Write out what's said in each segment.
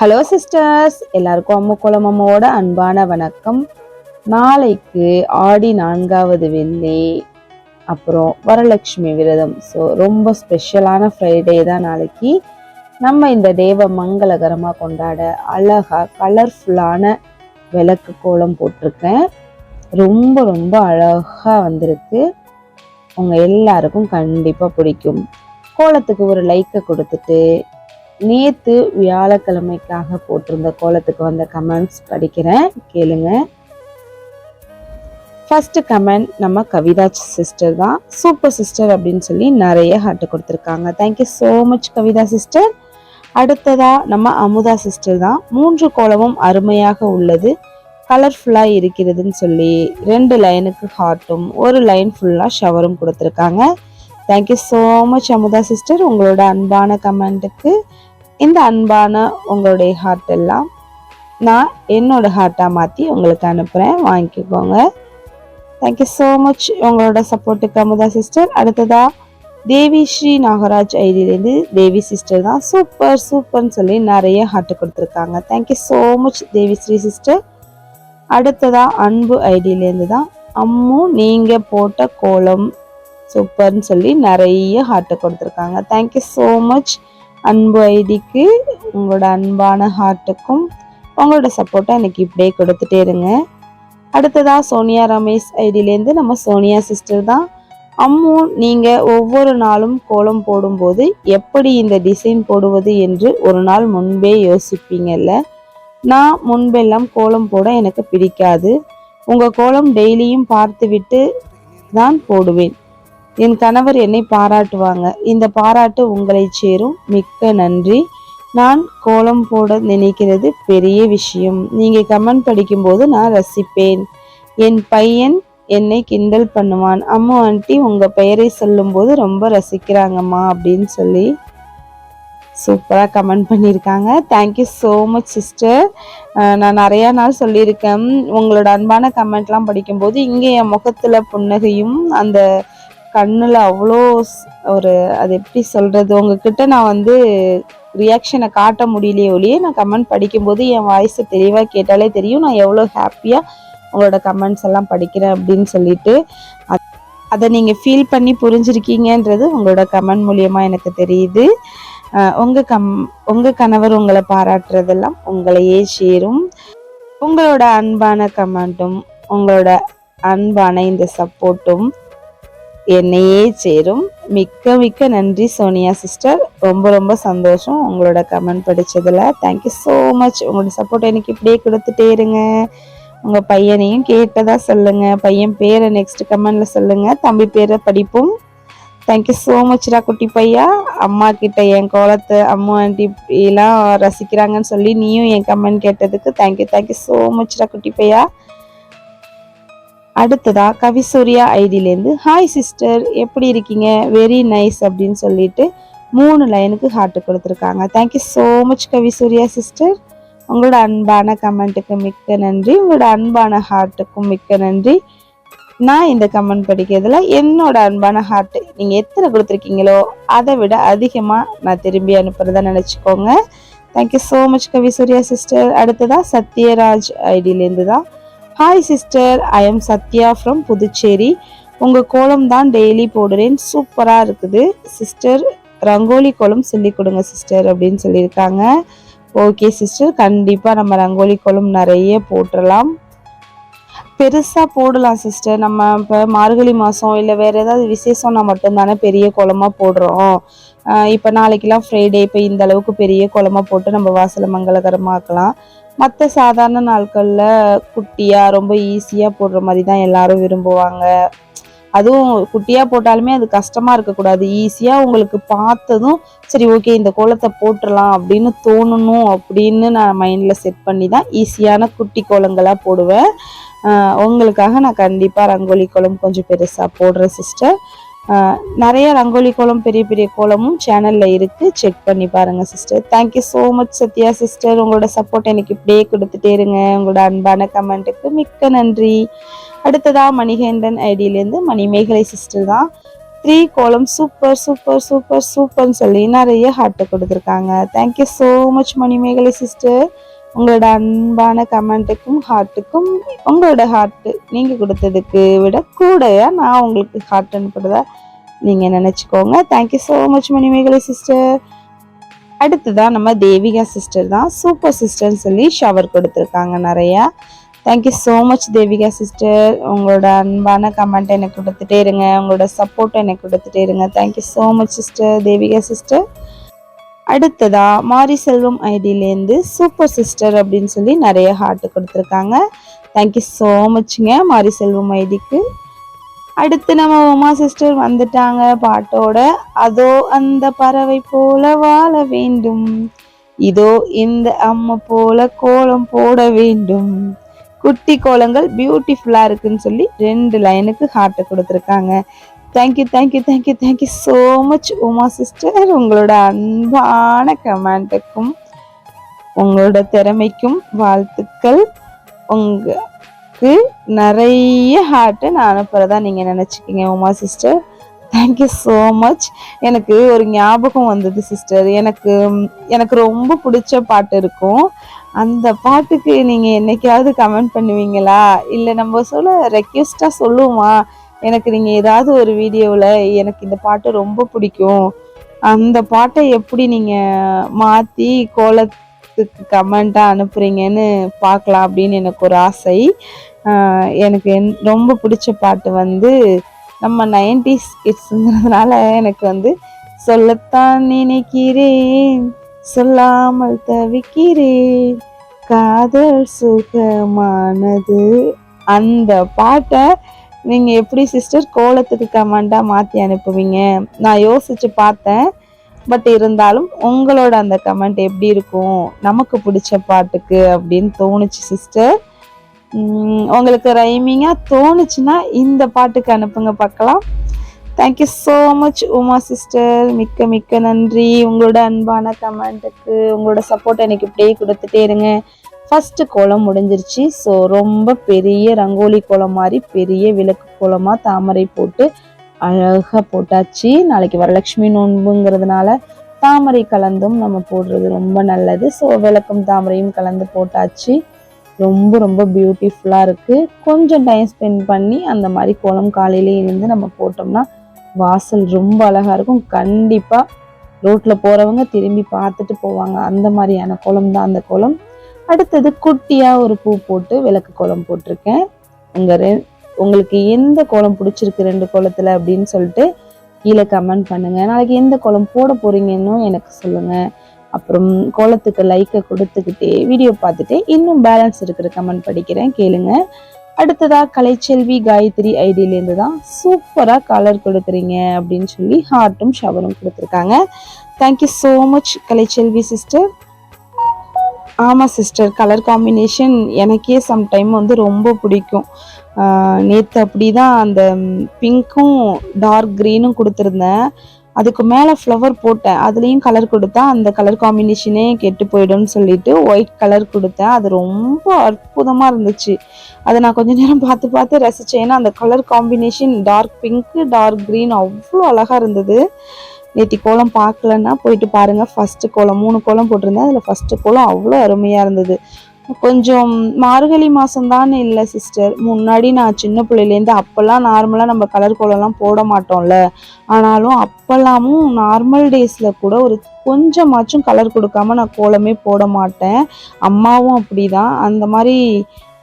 Hello sisters எல்லாருக்கும் அம்மு குளம் அம்மாவோட அன்பான வணக்கம். நாளைக்கு ஆடி நான்காவது வெள்ளி அப்புறம் வரலட்சுமி விரதம். ஸோ ரொம்ப ஸ்பெஷலான ஃப்ரைடே தான் நாளைக்கு. நம்ம இந்த டேவை மங்களகரமாக கொண்டாட அழகாக கலர்ஃபுல்லான விளக்கு கோலம் போட்டிருக்கேன். ரொம்ப ரொம்ப அழகாக வந்திருக்கு. உங்கள் எல்லாருக்கும் கண்டிப்பாக பிடிக்கும். கோலத்துக்கு ஒரு லைக்கை கொடுத்துட்டு நேத்து வியாழக்கிழமைக்காக போட்டிருந்த கோலத்துக்கு வந்த கமெண்ட்ஸ் படிக்கிறேன். கேளுங்க. ஃபர்ஸ்ட் கமெண்ட் நம்ம கவிதா சிஸ்டர் தான். சூப்பர் சிஸ்டர் அப்படின்னு சொல்லி நிறைய ஹார்ட் கொடுத்துருக்காங்க. Thank you so much Kavitha sister அடுத்ததா நம்ம அமுதா சிஸ்டர் தான். மூன்று கோலமும் அருமையாக உள்ளது. கலர்ஃபுல்லாக இருக்கிறதுன்னு சொல்லி ரெண்டு லைனுக்கு ஹார்ட்டும் ஒரு லைன் ஃபுல்லாக ஷவரும் கொடுத்துருக்காங்க. Thank you so much Amudha sister உங்களோட அன்பான கமெண்ட்டுக்கு இந்த அன்பான உங்களுடைய ஹார்ட் எல்லாம் நான் என்னோட ஹார்ட்டாக மாற்றி உங்களுக்கு அனுப்புகிறேன் வாங்கிக்கோங்க. தேங்க்யூ ஸோ மச் உங்களோட சப்போர்ட்டுக்கு அமுதா சிஸ்டர் அடுத்ததா தேவி ஸ்ரீ நாகராஜ் ஐடியிலேருந்து தேவி சிஸ்டர் தான் சூப்பர் சூப்பர்னு சொல்லி நிறைய ஹார்ட் கொடுத்துருக்காங்க. Thank you so much Devi Sri sister அடுத்ததா அன்பு ஐடியிலேருந்து தான் அம்மு நீங்கள் போட்ட கோலம் சூப்பர்னு சொல்லி நிறைய ஹார்ட்டை கொடுத்துருக்காங்க. தேங்க்யூ ஸோ மச் அன்பு ஐடிக்கு உங்களோட அன்பான ஹார்ட்டுக்கும் உங்களோட சப்போர்ட்டை எனக்கு இப்படியே கொடுத்துட்டே இருங்க. அடுத்ததாக சோனியா ரமேஷ் ஐடியிலேருந்து நம்ம சோனியா சிஸ்டர் தான். அம்மு நீங்கள் ஒவ்வொரு நாளும் கோலம் போடும்போது எப்படி இந்த டிசைன் போடுவது என்று ஒரு நாள் முன்பே யோசிப்பீங்கல்ல? நான் முன்பெல்லாம் கோலம் போட எனக்கு பிடிக்காது. உங்கள் கோலம் டெய்லியும் பார்த்துவிட்டு தான் போடுவேன். என் கணவர் என்னை பாராட்டுவாங்க. இந்த பாராட்டு உங்களை சேரும். மிக்க நன்றி. நான் கோலம் போட நினைக்கிறது பெரிய விஷயம். நீங்கள் கமெண்ட் படிக்கும்போது நான் ரசிப்பேன். என் பையன் என்னை கிண்டல் பண்ணுவான். அம்மு ஆண்டி உங்கள் பெயரை சொல்லும்போது ரொம்ப ரசிக்கிறாங்கம்மா அப்படின்னு சொல்லி சூப்பராக கமெண்ட் பண்ணியிருக்காங்க. தேங்க்யூ ஸோ மச் சிஸ்டர் நான் நிறையா நாள் சொல்லியிருக்கேன். உங்களோட அன்பான கமெண்ட்லாம் படிக்கும்போது இங்கே என் முகத்தில் புன்னகையும் அந்த கண்ணில் அவ்வளோ ஒரு அது எப்படி சொல்கிறது உங்ககிட்ட நான் வந்து ரியாக்ஷனை காட்ட முடியலையே ஒழியே நான் கமெண்ட் படிக்கும்போது என் வாய்ஸை தெளிவாக கேட்டாலே தெரியும். நான் எவ்வளோ ஹாப்பியாக உங்களோட கமெண்ட்ஸ் எல்லாம் படிக்கிறேன் அப்படின்னு சொல்லிட்டு அதை நீங்கள் ஃபீல் பண்ணி புரிஞ்சிருக்கீங்கன்றது உங்களோட கமெண்ட் மூலியமாக எனக்கு தெரியுது. உங்கள் கம் உங்கள் கணவர் உங்களை பாராட்டுறதெல்லாம் உங்களையே சேரும். உங்களோட அன்பான கமெண்ட்டும் உங்களோட அன்பான இந்த சப்போர்ட்டும் என்னையே சேரும். மிக்க மிக்க நன்றி சோனியா சிஸ்டர். ரொம்ப ரொம்ப சந்தோஷம் உங்களோட கமெண்ட் படித்ததில் தேங்க்யூ ஸோ மச் உங்களோட சப்போர்ட் எனக்கு இப்படியே கொடுத்துட்டே இருங்க. உங்கள் பையனையும் கேட்டதாக சொல்லுங்கள் பையன் பேரை நெக்ஸ்ட் கமெண்டில் சொல்லுங்கள் தம்பி பேரை படிப்போம். தேங்க்யூ ஸோ மச்ரா குட்டி பையா. அம்மா கிட்ட என் கோலத்தை அம்மா ஆண்டி எல்லாம் ரசிக்கிறாங்கன்னு சொல்லி நீயும் என் கமெண்ட் கேட்டதுக்கு thank you thank you so மச்ரா குட்டி பையா. அடுத்ததா கவிசூர்யா ஐடியிலேருந்து ஹாய் சிஸ்டர் எப்படி இருக்கீங்க? வெரி நைஸ் அப்படின்னு சொல்லிட்டு மூணு லைனுக்கு ஹார்ட் கொடுத்துருக்காங்க. Thank you so much Kavisurya sister உங்களோட அன்பான கமெண்ட்டுக்கு மிக்க நன்றி. உங்களோட அன்பான ஹார்ட்டுக்கும் மிக்க நன்றி. நான் இந்த கமெண்ட் படிக்கிறதுல என்னோட அன்பான ஹார்ட் நீங்கள் எத்தனை கொடுத்துருக்கீங்களோ அதை விட அதிகமாக நான் திரும்பி அனுப்புறதா நினச்சிக்கோங்க. Thank you so much Kavisurya sister அடுத்ததா சத்யராஜ் ஐடியிலேருந்து தான் hi sister I am Sathya from Puducherry உங்கள் கோலம் தான் டெய்லி போடுறேன். சூப்பராக இருக்குது. சிஸ்டர் ரங்கோலி கோலம் சொல்லி கொடுங்க சிஸ்டர் அப்படின்னு சொல்லியிருக்காங்க. ஓகே சிஸ்டர் கண்டிப்பாக நம்ம ரங்கோலி கோலம் நிறைய போட்டுடலாம் பெருசாக போடலாம் சிஸ்டர் நம்ம இப்போ மார்கழி மாதம் இல்லை வேறு ஏதாவது விசேஷம்னா மட்டும்தானே பெரிய குளமாக போடுறோம். இப்போ நாளைக்கெலாம் ஃப்ரைடே இப்போ இந்த அளவுக்கு பெரிய குளமாக போட்டு நம்ம வாசலை மங்களகரமாக்கலாம். மற்ற சாதாரண நாட்களில் குட்டியாக ரொம்ப ஈஸியாக போடுற மாதிரி தான் எல்லாரும் விரும்புவாங்க. அதுவும் குட்டியாக போட்டாலுமே அது கஷ்டமாக இருக்கக்கூடாது. ஈஸியாக உங்களுக்கு பார்த்ததும் சரி ஓகே இந்த கோலத்தை போட்டுடலாம் அப்படின்னு தோணணும் அப்படின்னு நான் மைண்டில் செட் பண்ணி தான் ஈஸியான குட்டி கோலங்களாக போடுவேன். உங்களுக்காக நான் கண்டிப்பாக ரங்கோலி கோலம் கொஞ்சம் பெருசாக போடுறேன் சிஸ்டர் நிறைய ரங்கோலி கோலம் பெரிய பெரிய கோலமும் சேனலில் இருக்குது செக் பண்ணி பாருங்கள் sister thank you so much Sathya sister உங்களோட சப்போர்ட் எனக்கு இப்படியே கொடுத்துட்டே இருங்க. உங்களோட அன்பான கமெண்ட்டுக்கு மிக்க நன்றி. அடுத்ததாக மணிகேந்தன் ஐடியிலேருந்து மணிமேகலை சிஸ்டர் தான். த்ரீ கோலம் சூப்பர் சூப்பர் சூப்பர் சூப்பர்னு சொல்லி நிறைய ஹார்ட்டை கொடுத்துருக்காங்க. Thank you so much Manimegalai sister உங்களோட அன்பான கமெண்ட்டுக்கும் ஹார்ட்டுக்கும் உங்களோட ஹார்ட்டு நீங்கள் கொடுத்ததுக்கு விட கூடயா நான் உங்களுக்கு ஹார்ட் அனுப்புறதா நீங்கள் நினச்சிக்கோங்க. Thank you so much Manimegalai sister அடுத்ததான் நம்ம தேவிகா சிஸ்டர் தான். சூப்பர் சிஸ்டர்னு சொல்லி ஷவர் கொடுத்துருக்காங்க நிறையா. Thank you so much Devika sister உங்களோட அன்பான கமெண்ட் எனக்கு கொடுத்துட்டே இருங்க. உங்களோட சப்போர்ட் எனக்கு கொடுத்துட்டே இருங்க. Thank you so much sister Devika sister அடுத்ததா மாரி செல்வம் ஐடியிலேருந்து சூப்பர் சிஸ்டர் அப்படின்னு சொல்லி நிறைய ஹார்ட் கொடுத்துருக்காங்க. தேங்க்யூ ஸோ மச்ங்க மாரி செல்வம் ஐடிக்கு. அடுத்து நம்ம உமா சிஸ்டர் வந்துட்டாங்க பாட்டோட. அதோ அந்த பறவை போல வாழ வேண்டும். இதோ இந்த அம்மா போல கோலம் போட வேண்டும். குட்டி கோலங்கள் பியூட்டிஃபுல்லாக இருக்குன்னு சொல்லி ரெண்டு லைனுக்கு ஹார்ட்டை கொடுத்துருக்காங்க. Thank you thank you thank you thank you so much Uma sister உங்களோட அன்பான கமெண்ட்டுக்கும் உங்களோட திறமைக்கும் வாழ்த்துக்கள். உங்களுக்கு நிறைய ஹார்ட்டை நான் அனுப்புகிறதா நீங்கள் நினச்சிக்கிங்க Uma sister thank you so much எனக்கு ஒரு ஞாபகம் வந்தது சிஸ்டர் எனக்கு எனக்கு ரொம்ப பிடிச்ச பாட்டு இருக்கும். அந்த பாட்டுக்கு நீங்கள் என்னைக்காவது கமெண்ட் பண்ணுவீங்களா? இல்லை நம்ம சொல்ல ரெக்வெஸ்ட்டாக சொல்லுவோமா? எனக்கு நீங்கள் ஏதாவது ஒரு வீடியோவில் எனக்கு இந்த பாட்டு ரொம்ப பிடிக்கும். அந்த பாட்டை எப்படி நீங்கள் மாற்றி கோலத்துக்கு கமெண்ட்டாக அனுப்புகிறீங்கன்னு பார்க்கலாம் அப்படின்னு எனக்கு ஒரு ஆசை. எனக்கு ரொம்ப பிடிச்ச பாட்டு வந்து நம்ம நைன்டிஸ் கிட்ஸுங்கிறதுனால எனக்கு வந்து சொல்லத்தான் நினைக்கிறேன் சொல்லாமல் தவிக்கிறேன் காதல் சுகமானது. அந்த பாட்டை நீங்க எப்படி சிஸ்டர் கோலத்துக்கு கமெண்டா மாத்தி அனுப்புவீங்க? நான் யோசிச்சு பார்த்தேன். பட் இருந்தாலும் உங்களோட அந்த கமெண்ட் எப்படி இருக்கும்? நமக்கு பிடிச்ச பாட்டுக்கு அப்படின்னு தோணுச்சு சிஸ்டர் உங்களுக்கு ரைமிங்காக தோணுச்சுன்னா இந்த பாட்டுக்கு அனுப்புங்க பார்க்கலாம். Thank you so much Uma sister மிக்க மிக்க நன்றி. உங்களோட அன்பான கமெண்ட்டுக்கு உங்களோட சப்போர்ட் எனக்கு இப்படியே கொடுத்துட்டே இருங்க. ஃபஸ்ட்டு கோலம் முடிஞ்சிருச்சு. ஸோ ரொம்ப பெரிய ரங்கோலி கோலம் மாதிரி பெரிய விளக்கு கோலமாக தாமரை போட்டு அழகாக போட்டாச்சு. நாளைக்கு வரலட்சுமி நோன்புங்கிறதுனால தாமரை கலந்தும் நம்ம போடுறது ரொம்ப நல்லது. ஸோ விளக்கும் தாமரையும் கலந்து போட்டாச்சு. ரொம்ப ரொம்ப பியூட்டிஃபுல்லாக இருக்குது கொஞ்சம் டைம் ஸ்பெண்ட் பண்ணி அந்த மாதிரி கோலம் காலையிலே இருந்து நம்ம போட்டோம்னா வாசல் ரொம்ப அழகாக இருக்கும். கண்டிப்பாக ரோட்டில் போகிறவங்க திரும்பி பார்த்துட்டு போவாங்க. அந்த மாதிரியான கோலம் தான் அந்த கோலம். அடுத்தது குட்டியாக ஒரு பூ போட்டு விளக்கு கோலம் போட்டிருக்கேன். உங்கள் ரெ உங்களுக்கு எந்த கோலம் பிடிச்சிருக்கு ரெண்டு கோலத்தில் அப்படின்னு சொல்லிட்டு கீழே கமெண்ட் பண்ணுங்கள் நாளைக்கு எந்த கோலம் போட போகிறீங்கன்னு எனக்கு சொல்லுங்கள் அப்புறம் கோலத்துக்கு லைக்கை கொடுத்துக்கிட்டே வீடியோ பார்த்துட்டு இன்னும் பேலன்ஸ் இருக்கிற கமெண்ட் படிக்கிறேன் கேளுங்க. அடுத்ததாக கலைச்செல்வி காயத்ரி ஐடியிலேருந்து தான் சூப்பராக கலர் கொடுக்குறீங்க அப்படின்னு சொல்லி ஹார்ட்டும் ஷவரும் கொடுத்துருக்காங்க. Thank you so much Kalaiselvi sister ஆமாம் சிஸ்டர் கலர் காம்பினேஷன் எனக்கே சம்டைம் வந்து ரொம்ப பிடிக்கும். நேற்று அப்படி தான் அந்த பிங்க்கும் டார்க் க்ரீனும் கொடுத்துருந்தேன். அதுக்கு மேலே ஃப்ளவர் போட்டேன். அதுலேயும் கலர் கொடுத்தா அந்த கலர் காம்பினேஷனே கெட்டு போயிடும்னு சொல்லிட்டு ஒயிட் கலர் கொடுத்தேன். அது ரொம்ப அற்புதமாக இருந்துச்சு. அதை நான் கொஞ்ச நேரம் பார்த்து பார்த்து ரசித்தேன் ஏன்னா அந்த colour combination dark pink dark green அவ்வளோ அழகாக இருந்தது. நேற்று கோலம் பார்க்கலன்னா போயிட்டு பாருங்கள் ஃபஸ்ட்டு கோலம் மூணு கோலம் போட்டிருந்தேன். அதில் ஃபஸ்ட்டு கோலம் அவ்வளோ அருமையாக இருந்தது. கொஞ்சம் மார்கழி மாதம்தான் இல்லை சிஸ்டர் முன்னாடி நான் சின்ன பிள்ளையிலேருந்து அப்போல்லாம் நார்மலாக நம்ம கலர் கோலம்லாம் போட மாட்டோம்ல. ஆனாலும் அப்போல்லாமும் நார்மல் டேஸில் கூட ஒரு கொஞ்சமாச்சும் கலர் கொடுக்காம நான் கோலமே போட மாட்டேன். அம்மாவும் அப்படி தான் அந்த மாதிரி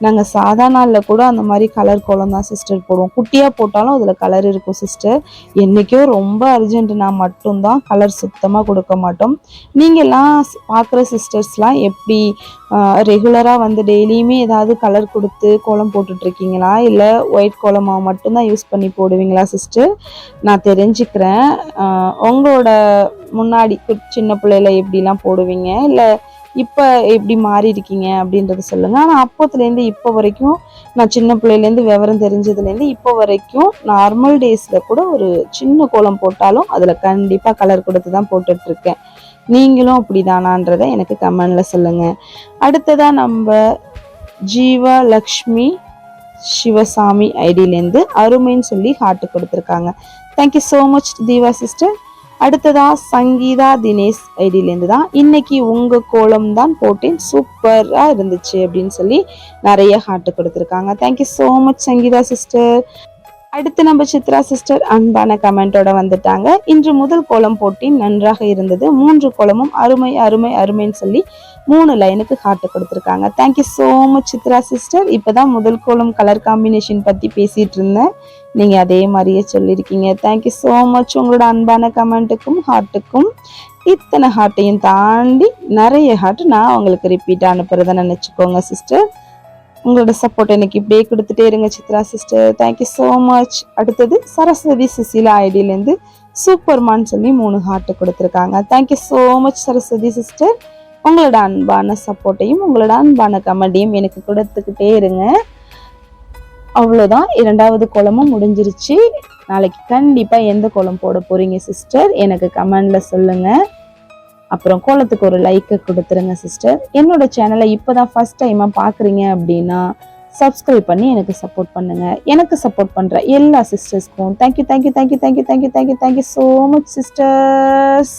நாங்கள் சாதா நாளில் கூட அந்த மாதிரி கலர் கோலம் தான் சிஸ்டர் போடுவோம். குட்டியாக போட்டாலும் அதில் கலர் இருக்கும் சிஸ்டர் என்றைக்கோ ரொம்ப அர்ஜென்ட்னா மட்டும்தான் கலர் சுத்தமாக கொடுக்க மாட்டோம். நீங்கள்லாம் பார்க்குற சிஸ்டர்ஸ்லாம் எப்படி ரெகுலராக வந்து டெய்லியுமே ஏதாவது கலர் கொடுத்து கோலம் போட்டுட்ருக்கீங்களா? இல்லை ஒயிட் கோலமாக மட்டும்தான் யூஸ் பண்ணி போடுவீங்களா சிஸ்டர் நான் தெரிஞ்சுக்கிறேன். உங்களோட முன்னாடி சின்ன பிள்ளையில எப்படிலாம் போடுவீங்க? இல்லை இப்போ எப்படி மாறி இருக்கீங்க அப்படின்றத சொல்லுங்கள் ஆனால் அப்போத்துலேருந்து இப்போ வரைக்கும் நான் சின்ன பிள்ளையிலேருந்து விவரம் தெரிஞ்சதுலேருந்து இப்போ வரைக்கும் நார்மல் டேஸில் கூட ஒரு சின்ன கோலம் போட்டாலும் அதில் கண்டிப்பாக கலர் கொடுத்து தான் போட்டுட்ருக்கேன். நீங்களும் அப்படிதானான்றதை எனக்கு கமெண்டில் சொல்லுங்கள் அடுத்ததாக நம்ம ஜீவா லக்ஷ்மி சிவசாமி ஐடியிலேருந்து அருமைன்னு சொல்லி ஹார்ட் கொடுத்துருக்காங்க. Thank you so much Deeva sister அடுத்ததா சங்கீதா தினேஷ் ஐடியிலேருந்து தான் இன்னைக்கு உங்க கோலம் தான் போட்டேன். சூப்பரா இருந்துச்சு அப்படின்னு சொல்லி நிறைய ஹார்ட் கொடுத்துருக்காங்க. Thank you so much Sangeetha sister அடுத்து நம்ம சித்ரா சிஸ்டர் அன்பான கமெண்டோட வந்துட்டாங்க. இன்று முதல் கோலம் போட்டி நன்றாக இருந்தது. மூன்று கோலமும் அருமை அருமை அருமைன்னு சொல்லி மூணு லைனுக்கு ஹார்ட் கொடுத்துருக்காங்க. Thank you so much Chitra sister. இப்போதான் முதல் கோலம் கலர் காம்பினேஷன் பற்றி பேசிட்டு இருந்தேன். நீங்கள் அதே மாதிரியே சொல்லியிருக்கீங்க. தேங்க்யூ ஸோ மச் உங்களோட அன்பான கமெண்ட்டுக்கும் ஹார்ட்டுக்கும் இத்தனை ஹார்ட்டையும் தாண்டி நிறைய ஹார்ட் நான் உங்களுக்கு ரிப்பீட் அனுப்புறதை நினச்சிக்கோங்க சிஸ்டர் உங்களோட சப்போர்ட் எனக்கு இப்படியே கொடுத்துட்டே இருங்க Chitra sister thank you so much அடுத்தது சரஸ்வதி சுசீலா ஐடியிலேருந்து சூப்பர்மான் சொல்லி மூணு ஹார்ட்டு கொடுத்துருக்காங்க. Thank you so much Saraswathi sister உங்களோட அன்பான சப்போர்ட்டையும் உங்களோட அன்பான கமெண்டையும் எனக்கு கொடுத்துக்கிட்டே இருங்க. அவ்வளோதான் இரண்டாவது கோலமும் முடிஞ்சிருச்சு. நாளைக்கு கண்டிப்பாக எந்த கோலம் போட போகிறீங்க சிஸ்டர் எனக்கு கமெண்டில் சொல்லுங்கள் அப்புறம் கோலத்துக்கு ஒரு லைக்கை கொடுத்துருங்க சிஸ்டர் என்னோட சேனலை இப்போதான் ஃபர்ஸ்ட் டைமாக பார்க்குறீங்க அப்படின்னா சப்ஸ்கிரைப் பண்ணி எனக்கு சப்போர்ட் பண்ணுங்க. எனக்கு சப்போர்ட் பண்ணுற எல்லா சிஸ்டர்ஸ்க்கும் thank you thank you thank you thank you thank you thank you thank you so much sisters